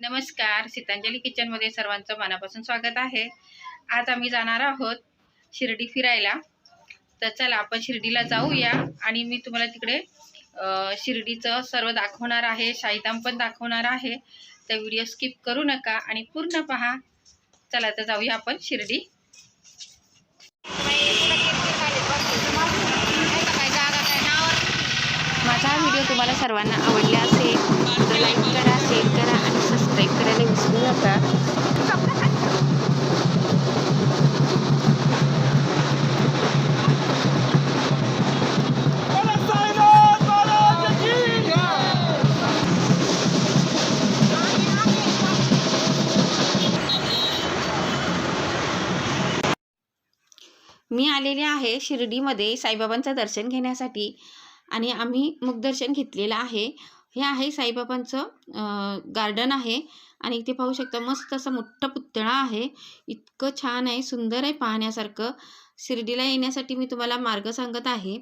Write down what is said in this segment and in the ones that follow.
नमस्कार सीतांजली किचनमध्ये सर्वांचं मनापासून स्वागत आहे. आज आम्ही जाणार आहोत शिर्डी फिरायला. तर चला आपण शिर्डीला जाऊया आणि मी तुम्हाला तिकडे शिर्डीचं सर्व दाखवणार आहे शाहीधाम पण दाखवणार आहे. तर व्हिडिओ स्किप करू नका आणि पूर्ण पहा. चला तर जाऊया आपण शिर्डी. माझा व्हिडिओ तुम्हाला सर्वांना आवडला असेल तर लाईक करा शेअर करा आणि सबस्क्राईब करायला विसरू नका. मी आलेले आहे शिर्डीमध्ये साईबाबांचं दर्शन घेण्यासाठी. आणि आम्ही मुखदर्शन घेतलेलं आहे. हे आहे साईबाबांचं गार्डन आहे. आणि इथे पाहू शकता मस्त असा मोठा पुतळा आहे. इतकं छान आहे सुंदर आहे पाहण्यासारखं. शिर्डीला येण्यासाठी मी तुम्हाला मार्ग सांगत आहे.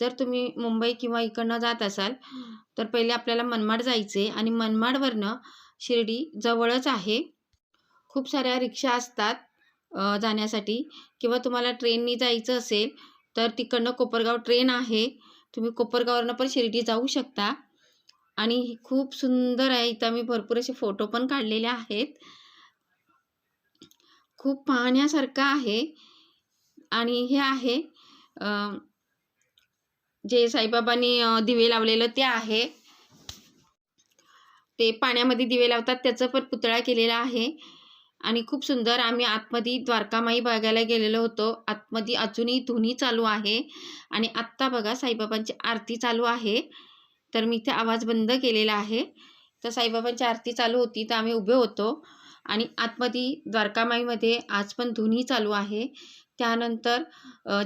जर तुम्ही मुंबई किंवा इकडनं जात असाल तर पहिले आपल्याला मनमाड जायचे आणि मनमाडवरनं शिर्डी जवळच आहे. खूप साऱ्या रिक्षा असतात जाण्यासाठी. किंवा तुम्हाला ट्रेननी जायचं असेल तर तिकडनं कोपरगाव ट्रेन आहे. तुम्ही कोपरगावरनं पण शिर्डी जाऊ शकता. आणि खूप सुंदर आहे. इथं मी भरपूर असे फोटो पण काढलेले आहेत. खूप पाहण्यासारखं आहे. आणि हे आहे जे साईबाबांनी दिवे लावलेलं ते आहे. ते पाण्यामध्ये दिवे लावतात. त्याचं पण पुतळा केलेला आहे. आणि खूप सुंदर आम्ही आतमध्ये द्वारकामाई बघायला गेलेलो होतो. आतमध्ये अजूनही धुनी चालू आहे आणि आत्ता बघा साईबाबांची आरती चालू आहे. तर मी इथे आवाज बंद केलेला आहे. तर साईबाबांची आरती चालू होती तर आम्ही उभे होतो आणि आतमध्ये द्वारकामाईमध्ये आज पण धुनी चालू आहे. त्यानंतर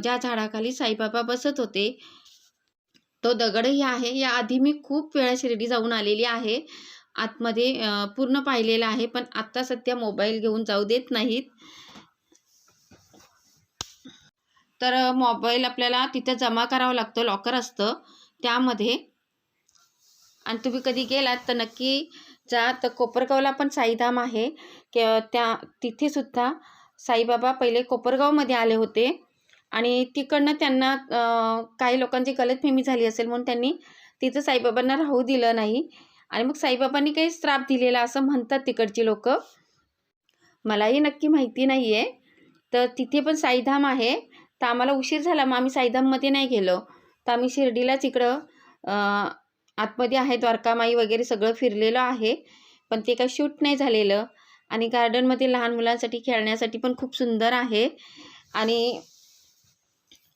ज्या झाडाखाली साईबाबा बसत होते तो दगडही आहे. याआधी मी खूप वेळा शिर्डी जाऊन आलेली आहे. आतमध्ये पूर्ण पाहिलेलं आहे पण आत्ता सध्या मोबाईल घेऊन जाऊ देत नाहीत. तर मोबाईल आपल्याला तिथं जमा करावा लागतो लॉकर असतं. त्यामध्ये. आणि तुम्ही कधी गेलात तर नक्की जा. तर कोपरगावला पण साईधाम आहे. कि त्या तिथेसुद्धा साईबाबा पहिले कोपरगावमध्ये आले होते. आणि तिकडनं त्यांना काही लोकांची गलतफहमी झाली असेल म्हणून त्यांनी तिथं साईबाबांना राहू दिलं नाही. आणि मग साईबाबांनी काही श्राप दिलेला असं म्हणतात तिकडची लोक. मलाही नक्की माहिती नाही आहे तर तिथे पण साईधाम आहे. तर आम्हाला उशीर झाला मग आम्ही साईधाममध्ये नाही गेलो. तर आम्ही शिर्डीलाच इकडं आतमध्ये आहे द्वारकामाई वगैरे सगळं फिरलेलं आहे. पण ते काही शूट नाही झालेलं. आणि गार्डनमध्ये लहान मुलांसाठी खेळण्यासाठी पण खूप सुंदर आहे. आणि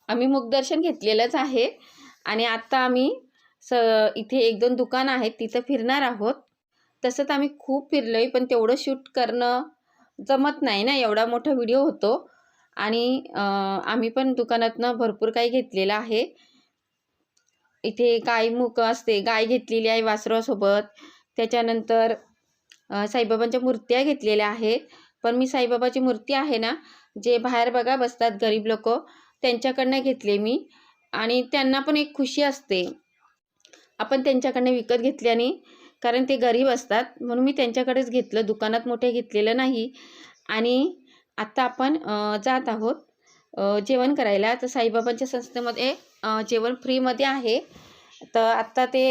आम्ही मुखदर्शन घेतलेलंच आहे. आणि आत्ता आम्ही स इथे एक दोन दुकान आहेत तिथं फिरणार आहोत. तसं तर आम्ही खूप फिरलो आहे पण तेवढं शूट करणं जमत नाही ना एवढा मोठा व्हिडिओ होतो. आणि आम्ही पण दुकानातनं भरपूर काही घेतलेलं आहे. इथे गाय मुक असते गाय घेतलेली आहे वासरासोबत. त्याच्यानंतर साईबाबांच्या मूर्त्या घेतलेल्या आहे पण मी साईबाबाची मूर्ती आहे ना जे बाहेर बघा बसतात गरीब लोक त्यांच्याकडनं घेतले मी. आणि त्यांना पण एक खुशी असते. आपण त्यांच्याकडनं विकत घेतल्याने कारण ते गरीब असतात म्हणून मी त्यांच्याकडेच घेतलं. दुकानात मोठे घेतलेलं नाही. आणि आत्ता आपण जात आहोत जेवण करायला. तर साईबाबांच्या संस्थेमध्ये जेवण फ्रीमध्ये आहे. तर आत्ता ते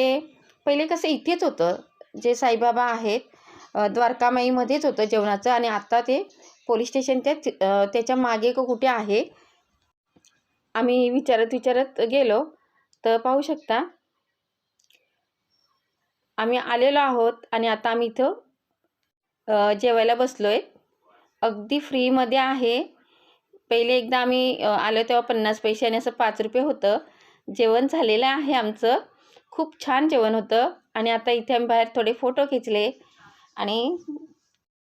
पहिले कसं इथेच होतं. जे साईबाबा आहेत द्वारकामाईमध्येच होतं जेवणाचं. आणि आत्ता ते पोलीस स्टेशनच्या त्याच्यामागे का कुठे आहे? आम्ही विचारत विचारत गेलो. तर पाहू शकता आम्ही आलेलो आहोत आणि आता आम्ही इथं जेवायला बसलो आहे अगदी फ्रीमध्ये आहे. पहिले एकदा आम्ही आलो तेव्हा पन्नास पैसे आणि असं पाच रुपये होतं. जेवण झालेलं आहे आमचं. खूप छान जेवण होतं. आणि आता इथे आम्ही बाहेर थोडे फोटो खेचले. आणि